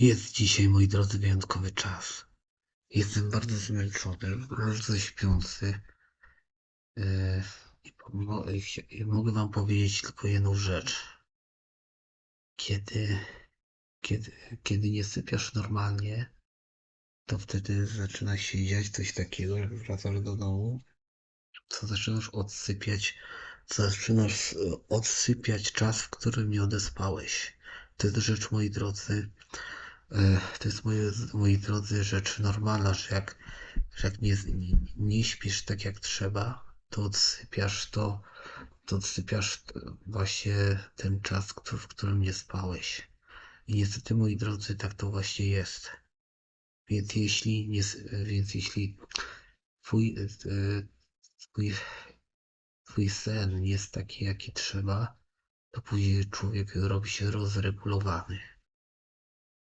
Jest dzisiaj, moi drodzy, wyjątkowy czas. Jestem bardzo zmęczony, bardzo śpiący. Yy, i mogę wam powiedzieć tylko jedną rzecz. Kiedy, kiedy, kiedy nie sypiasz normalnie, to wtedy zaczyna się dziać coś takiego, jak wracasz do domu, co zaczynasz odsypiać, zaczynasz e, odsypiać czas, w którym nie odespałeś. To jest rzecz, moi drodzy, to jest, moje, moi drodzy, rzecz normalna, że jak, że jak nie, nie, nie śpisz tak jak trzeba, to odsypiasz to, to odsypiasz właśnie ten czas, w którym nie spałeś. I niestety, moi drodzy, tak to właśnie jest. Więc jeśli, nie, więc jeśli twój, e, twój, twój sen jest taki, jaki trzeba, to później człowiek robi się rozregulowany.